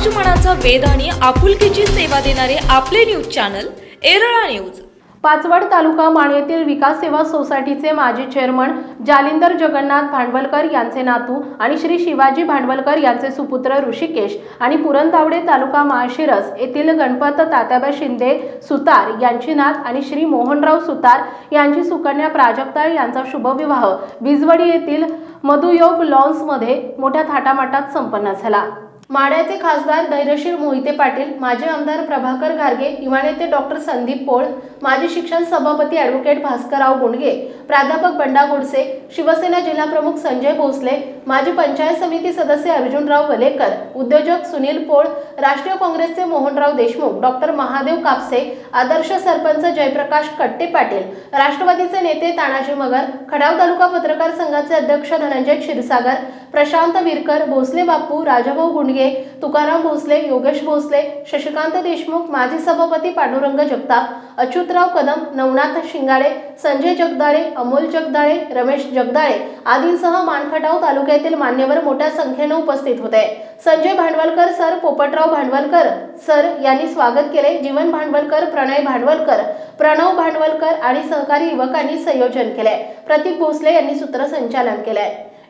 समाज मनाचा आणि आपुलकीची सेवा देणारे आपले news channel Erala news. Pachwad तालुका माण विकास सेवा सोसायटीचे माजी चेअरमन जालिंदर जगन्नाथ भांडवलकर यांचे नातू आणि श्री शिवाजी भांडवलकर यांचे सुपुत्र ऋषिकेश आणि पुरंदावडे तालुका माळशिरस येथील गणपत तात्याबा शिंदे सुतार यांची नात आणि श्री मोहनराव सुतार यांची सुकन्या प्राजक्ता यांचा शुभविवाह विजवडी येथील मधुयोग लॉन्समध्ये मोठ्या थाटामाटात संपन्न झाला. माड्याचे खासदार धैर्यशील मोहिते पाटील माजी आमदार प्रभाकर घारगे युवा नेते डॉक्टर संदीप पोळ माजी शिक्षण सभापती ॲडव्होकेट भास्करराव गुंडगे प्राध्यापक बंडा गोडसे शिवसेना जिल्हाप्रमुख संजय भोसले माजी पंचायत समिती सदस्य अर्जुनराव वलेकर उद्योजक सुनील पोळ राष्ट्रीय काँग्रेसचे मोहनराव देशमुख डॉक्टर महादेव कापसे आदर्श सरपंच जयप्रकाश कट्टे पाटील राष्ट्रवादीचे नेते तानाजी मगर खडाव तालुका पत्रकार संघाचे अध्यक्ष धनंजय क्षीरसागर प्रशांत विरकर भोसले बापू राजाभाऊ गुंडगे तुकाराम भोसले योगेश भोसले शशिकांत देशमुख माजी सभापती पांडुरंग जगताप अच्युतराव कदम नवनाथ शिंगाडे संजय जगदाळे अमोल जगदाळे रमेश जगदाळे आदींसह मानखटाव तालुक्यातील मान्यवर मोठ्या संख्येने उपस्थित होते. संजय भांडवलकर सर पोपटराव भांडवलकर सर यांनी स्वागत केले. जीवन भांडवलकर प्रणय भांडवलकर प्रणव भांडवलकर आणि सहकारी युवकांनी संयोजन केले. प्रतीक भोसले यांनी सूत्रसंचालन केले